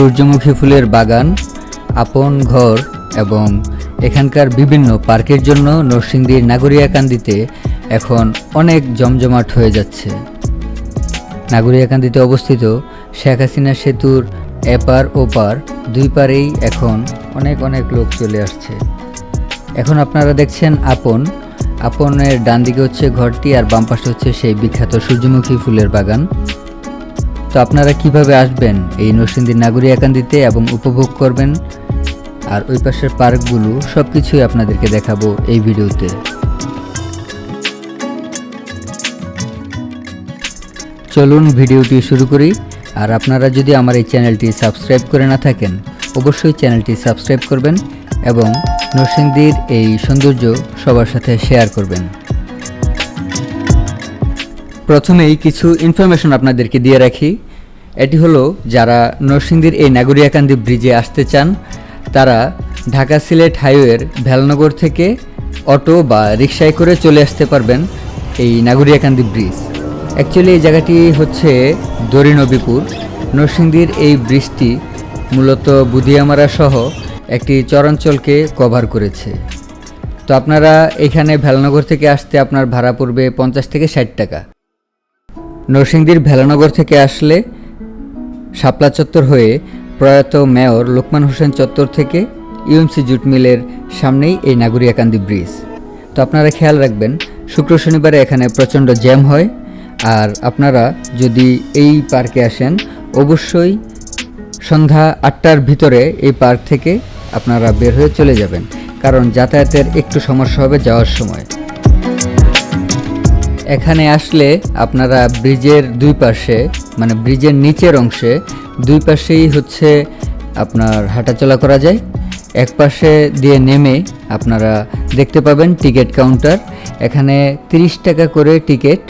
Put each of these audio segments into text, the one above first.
সূর্যমুখী ফুলের বাগান, আপন ঘর এবং এখানকার বিভিন্ন পার্কের জন্য নরসিংদীর নাগরিয়াকান্দিতে এখন অনেক জমজমাট হয়ে যাচ্ছে। নাগরিয়াকান্দিতে অবস্থিত শেখ হাসিনা সেতুর এপার ওপার দুই পারেই এখন অনেক অনেক লোক চলে আসছে। এখন আপনারা দেখছেন আপন। আপনের ডান দিকে হচ্ছে ঘরটি আর বাম পাশে হচ্ছে সেই বিখ্যাত সূর্যমুখী ফুলের বাগান। তো আপনারা কীভাবে আসবেন? এই নরসিংদীর নাগরী নাগরিয়াকান্দিতে এবং উপভোগ করবেন। আর ওই পাশের পার্কগুলো সব কিছুই আপনাদেরকে দেখাবো এই ভিডিওতে। চলুন ভিডিওটি শুরু করি। আর আপনারা যদি আমার এই চ্যানেলটি সাবস্ক্রাইব করে না থাকেন, অবশ্যই চ্যানেলটি সাবস্ক্রাইব করবেন এবং নরসিংদীর এই সৌন্দর্য সবার সাথে শেয়ার করবেন। প্রথমেই কিছু ইনফরমেশন আপনাদেরকে দিয়ে রাখি। এটি হলো, যারা নরসিংদীর এই নাগরিয়াকান্দি ব্রিজে আসতে চান, তারা ঢাকা সিলেট হাইওয়ের ভেলনগর থেকে অটো বা রিক্সায় করে চলে আসতে পারবেন এই নাগরিয়াকান্দি ব্রিজ। অ্যাকচুয়ালি এই জায়গাটি হচ্ছে দরিনবীপুর নরসিংদীর এই ব্রিজটি মূলত বুদিয়ামারা সহ একটি চরাঞ্চলকে কভার করেছে। তো আপনারা এখানে ভেলনগর থেকে আসতে আপনার ভাড়া পড়বে পঞ্চাশ থেকে ষাট টাকা। নরসিংদীর ভেলানগর থেকে আসলে শাপলা চত্বর হয়ে প্রয়াত মেয়র লোকমান হোসেন চত্বর থেকে ইউএমসি জুট মিলের সামনেই এই নাগরিয়াকান্দি ব্রিজ। তো আপনারা খেয়াল রাখবেন, শুক্র শনিবারে এখানে প্রচণ্ড জ্যাম হয়। আর আপনারা যদি এই পার্কে আসেন, অবশ্যই সন্ধ্যা আটটার ভিতরে এই পার্ক থেকে আপনারা বের হয়ে চলে যাবেন। কারণ যাতায়াতের একটু সমস্যা হবে যাওয়ার সময়। এখানে আসলে আপনারা ব্রিজের দুই পাশে মানে ব্রিজের নিচের অংশে, দুই পাশেই হচ্ছে আপনার হাঁটাচলা করা যায়। এক পাশে দিয়ে নেমে আপনারা দেখতে পাবেন টিকিট কাউন্টার। এখানে 30 টাকা করে টিকিট।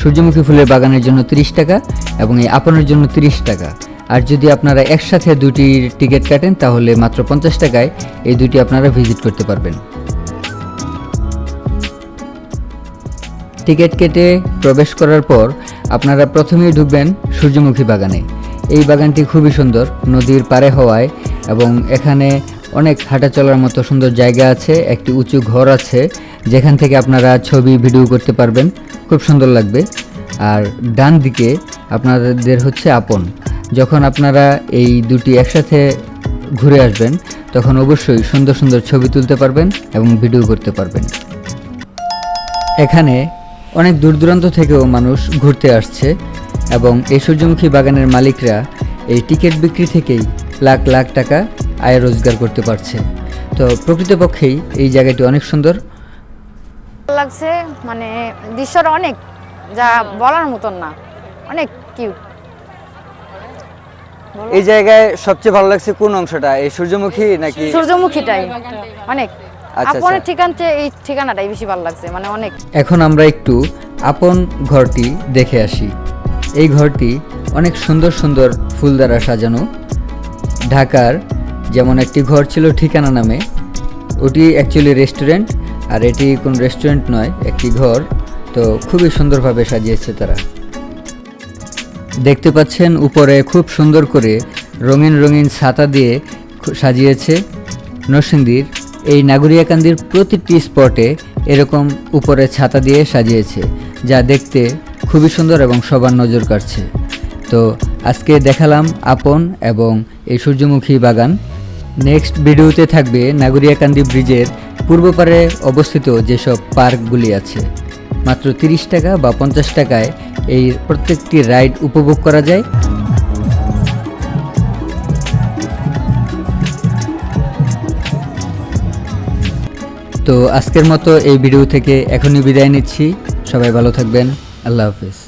সূর্যমুখী ফুলের বাগানের জন্য 30 টাকা এবং এই আপনের জন্য 30 টাকা। আর যদি আপনারা একসাথে দুটি টিকিট কাটেন তাহলে মাত্র পঞ্চাশ টাকায় এই দুটি আপনারা ভিজিট করতে পারবেন। টিকিট কেটে প্রবেশ করার পর আপনারা প্রথমেই ঢুকবেন সূর্যমুখী বাগানে। এই বাগানটি খুবই সুন্দর, নদীর পারে হওয়ায় এবং এখানে অনেক হাঁটা চলার মতো সুন্দর জায়গা আছে, একটি উঁচু ঘর আছে, যেখান থেকে আপনারা ছবি, ভিডিও করতে পারবেন, খুব সুন্দর লাগবে। আর ডান দিকে আপনাদের হচ্ছে আপন। যখন আপনারা এই দুটি একসাথে ঘুরে আসবেন, তখন অবশ্যই সুন্দর সুন্দর ছবি তুলতে পারবেন এবং ভিডিও করতে পারবেন। এখানে অনেক দূর দূরান্ত থেকেও মানুষ ঘুরতে আসছে এবং এই সূর্যমুখী বাগানের মালিকরা এই টিকিট বিক্রি থেকেই লাখ লাখ টাকা আয় রোজগার করতে পারছে। তো প্রকৃতপক্ষেই এই জায়গাটি অনেক সুন্দর। লাগছে মানে দৃশ্যটা অনেক যা বলার মতন না অনেক কিউট এই জায়গায় সবচেয়ে ভালো লাগছে কোন অংশটা? এই সূর্যমুখী নাকি? সূর্যমুখীটাই অনেক। আপনের আচ্ছা। ঠিকান এই ঠিকানাটাই বেশি ভালো লাগছে মানে অনেক। এখন আমরা একটু আপন ঘরটি দেখে আসি। এই ঘরটি অনেক সুন্দর সুন্দর ফুল দ্বারা সাজানো। ঢাকার যেমন একটি ঘর ছিল ঠিকানা নামে ওটি অ্যাকচুয়ালি রেস্টুরেন্ট আর এটি কোন রেস্টুরেন্ট নয় একটি ঘর। তো খুবই সুন্দরভাবে সাজিয়েছে তারা। দেখতে পাচ্ছেন উপরে খুব সুন্দর করে রঙিন রঙিন ছাতা দিয়ে সাজিয়েছে। নরসিংদীর এই নাগরিয়াকান্দির প্রতিটি স্পটে এরকম উপরে ছাতা দিয়ে সাজিয়েছে, যা দেখতে খুবই সুন্দর এবং সবার নজর কাড়ছে। তো আজকে দেখালাম আপন এবং এই সূর্যমুখী বাগান। নেক্সট ভিডিওতে থাকবে নাগরিয়াকান্দি ব্রিজের পূর্ব পারে অবস্থিত যেসব পার্কগুলি আছে। মাত্র তিরিশ টাকা বা পঞ্চাশ টাকায় এই প্রত্যেকটি রাইড উপভোগ করা যায়। তো আজকের মতো এই ভিডিও থেকে এখনই বিদায় নিচ্ছি। সবাই ভালো থাকবেন। আল্লাহ হাফিজ।